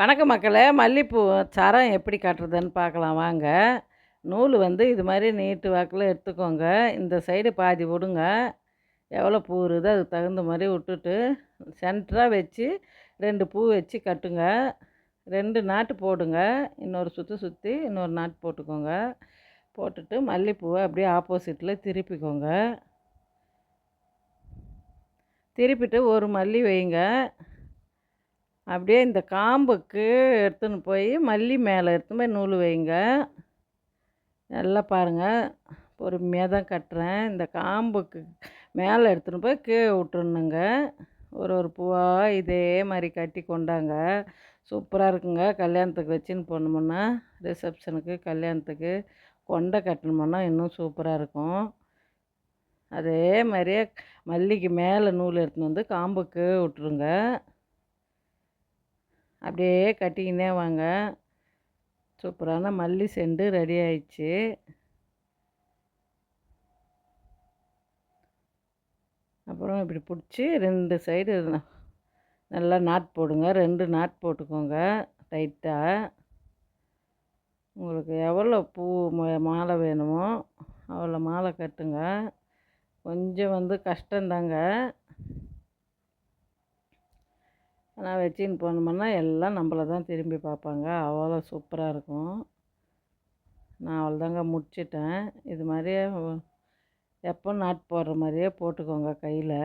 வணக்கம் மக்களே. மல்லிகைப்பூ சரம் எப்படி கட்டுறதுன்னு பார்க்கலாம். வாங்க. நூல் வந்து இது மாதிரி நீட்டு வாக்கில் எடுத்துக்கோங்க. இந்த சைடு பாதி விடுங்க. எவ்வளோ பூ இருக்குதோ அதுக்கு தகுந்த மாதிரி விட்டுட்டு சென்டராக வச்சு ரெண்டு பூ வச்சு கட்டுங்க. ரெண்டு நாட்டு போடுங்க. இன்னொரு சுற்றி சுற்றி இன்னொரு நாட்டு போட்டுக்கோங்க. போட்டுட்டு மல்லிகைப்பூவை அப்படியே ஆப்போசிட்டில் திருப்பிக்கோங்க. திருப்பிட்டு ஒரு மல்லி வைங்க. அப்படியே இந்த காம்புக்கு எடுத்துன்னு போய் மல்லி மேலே எடுத்துன்னு போய் நூல் வைங்க. நல்லா பாருங்கள் பொறுமையாக தான் கட்டுறேன். இந்த காம்புக்கு மேலே எடுத்துன்னு போய் கீழே விட்டுருணுங்க ஒரு ஒரு பூவாக இதே மாதிரி கட்டி கொண்டாங்க. சூப்பராக இருக்குங்க. கல்யாணத்துக்கு வச்சுன்னு போனோமுன்னா ரிசப்ஷனுக்கு கல்யாணத்துக்கு கொண்டை கட்டணுமுன்னா இன்னும் சூப்பராக இருக்கும். அதே மாதிரியே மல்லிக்கு மேலே நூல் எடுத்துன்னு வந்து காம்புக்கு விட்ருங்க அப்படியே கட்டிக்கினே வாங்க. சூப்பரான மல்லி செண்டு ரெடி ஆயிடுச்சு. அப்புறம் இப்படி பிடிச்சி ரெண்டு சைடு நல்லா நாட் போடுங்க. ரெண்டு நாட் போட்டுக்கோங்க டைட்டாக உங்களுக்கு எவ்வளோ பூ மாலை வேணுமோ அவ்வளோ மாலை கட்டுங்க. கொஞ்சம் வந்து கஷ்டந்தாங்க. ஆனால் வச்சின்னு போனோம்னா எல்லாம் நம்மள தான் திரும்பி பார்ப்பாங்க. அவ்வளோ சூப்பராக இருக்கும். நான் அவ்வளோதாங்க முடிச்சிட்டேன். இது மாதிரியே எப்போ நாட் போடுற மாதிரியே போட்டுக்கோங்க கையில்.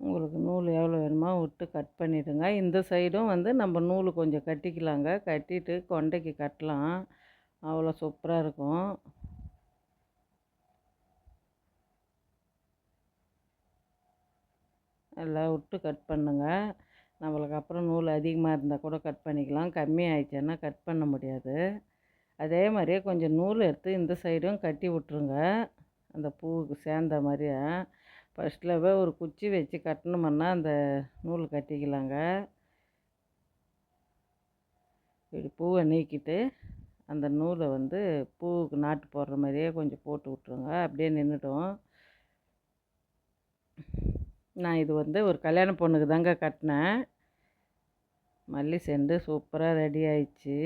உங்களுக்கு நூல் எவ்வளோ வேணுமோ விட்டு கட் பண்ணிவிடுங்க இந்த சைடும் வந்து நம்ம நூல் கொஞ்சம் கட்டிக்கலாங்க. கட்டிட்டு கொண்டைக்கு கட்டலாம். அவ்வளோ சூப்பராக இருக்கும். எல்லாம் விட்டு கட் பண்ணுங்க. நம்மளுக்கு அப்புறம் நூல் அதிகமாக இருந்தால் கூட கட் பண்ணிக்கலாம். கம்மி ஆயிடுச்சுன்னா கட் பண்ண முடியாது. அதே மாதிரியே கொஞ்சம் நூல் எடுத்து இந்த சைடும் கட்டி விட்ருங்க அந்த பூவுக்கு சேர்ந்த மாதிரியே? ஃபஸ்ட்டில் ஒரு குச்சி வச்சு கட்டணுமன்னா அந்த நூல் கட்டிக்கலாங்க. இப்படி பூவை நீக்கிட்டு அந்த நூலை வந்து பூவுக்கு நாட்டு போடுற மாதிரியே கொஞ்சம் போட்டு விட்ருங்க அப்படியே நின்றுடும். நான் இது வந்து ஒரு கல்யாண பொண்ணுக்கு தாங்க கட்டினேன். மல்லி செண்டு சூப்பராக ரெடி ஆயிடுச்சு.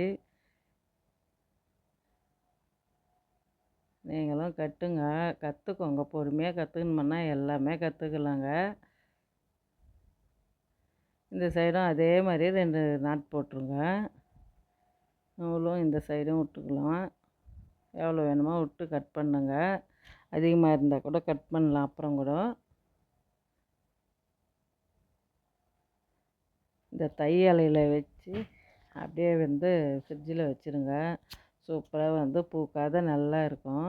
நீங்களும் கட்டுங்க. கற்றுக்கோங்க பொறுமையாக கற்றுக்கணுமன்னா எல்லாமே கற்றுக்கலாங்க இந்த சைடும் அதே மாதிரி ரெண்டு நாட் போட்டுருங்க. நூலும் இந்த சைடும் விட்டுக்கலாம். எவ்வளோ வேணுமோ விட்டு கட் பண்ணுங்க. அதிகமாக இருந்தால் கூட கட் பண்ணலாம். அப்புறம் கூட இந்த தை இலையில் வச்சு அப்படியே வந்து ஃப்ரிட்ஜில் வச்சுருங்க. சூப்பராக வந்து பூக்காத நல்லா இருக்கும்.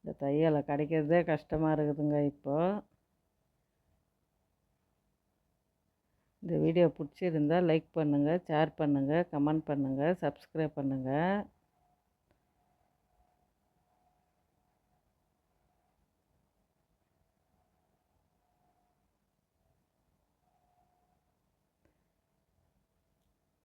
இந்த தையலை கிடைக்கிறதே கஷ்டமாக இருக்குதுங்க இப்போது இந்த வீடியோ பிடிச்சிருந்தால் லைக் பண்ணுங்கள் ஷேர் பண்ணுங்கள் கமெண்ட் பண்ணுங்கள் சப்ஸ்கிரைப் பண்ணுங்கள்